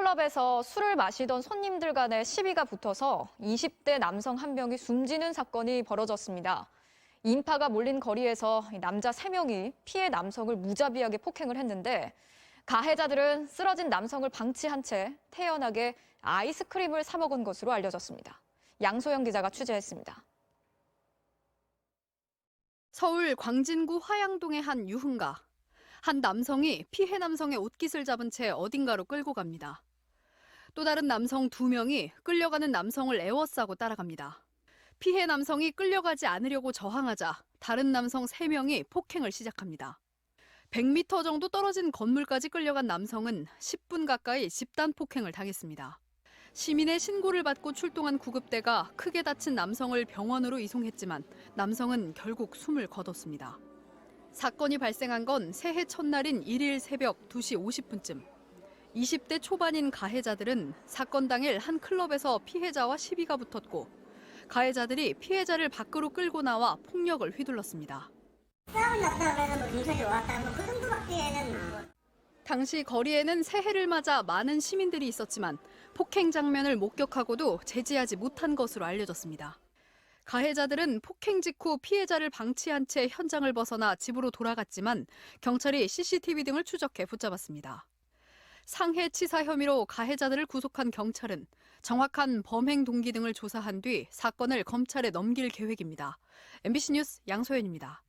클럽에서 술을 마시던 손님들 간의 시비가 붙어서 20대 남성 한 명이 숨지는 사건이 벌어졌습니다. 인파가 몰린 거리에서 남자 3명이 피해 남성을 무자비하게 폭행을 했는데 가해자들은 쓰러진 남성을 방치한 채 태연하게 아이스크림을 사 먹은 것으로 알려졌습니다. 양소영 기자가 취재했습니다. 서울 광진구 화양동의 한 유흥가. 한 남성이 피해 남성의 옷깃을 잡은 채 어딘가로 끌고 갑니다. 또 다른 남성 두 명이 끌려가는 남성을 에워싸고 따라갑니다. 피해 남성이 끌려가지 않으려고 저항하자 다른 남성 세명이 폭행을 시작합니다. 100m 정도 떨어진 건물까지 끌려간 남성은 10분 가까이 집단 폭행을 당했습니다. 시민의 신고를 받고 출동한 구급대가 크게 다친 남성을 병원으로 이송했지만 남성은 결국 숨을 거뒀습니다. 사건이 발생한 건 새해 첫날인 1일 새벽 2시 50분쯤. 20대 초반인 가해자들은 사건 당일 한 클럽에서 피해자와 시비가 붙었고 가해자들이 피해자를 밖으로 끌고 나와 폭력을 휘둘렀습니다. 났다 뭐 경찰이 왔다 뭐그 정도밖에는 뭐 당시 거리에는 새해를 맞아 많은 시민들이 있었지만 폭행 장면을 목격하고도 제지하지 못한 것으로 알려졌습니다. 가해자들은 폭행 직후 피해자를 방치한 채 현장을 벗어나 집으로 돌아갔지만 경찰이 CCTV 등을 추적해 붙잡았습니다. 상해 치사 혐의로 가해자들을 구속한 경찰은 정확한 범행 동기 등을 조사한 뒤 사건을 검찰에 넘길 계획입니다. MBC 뉴스 양소연입니다.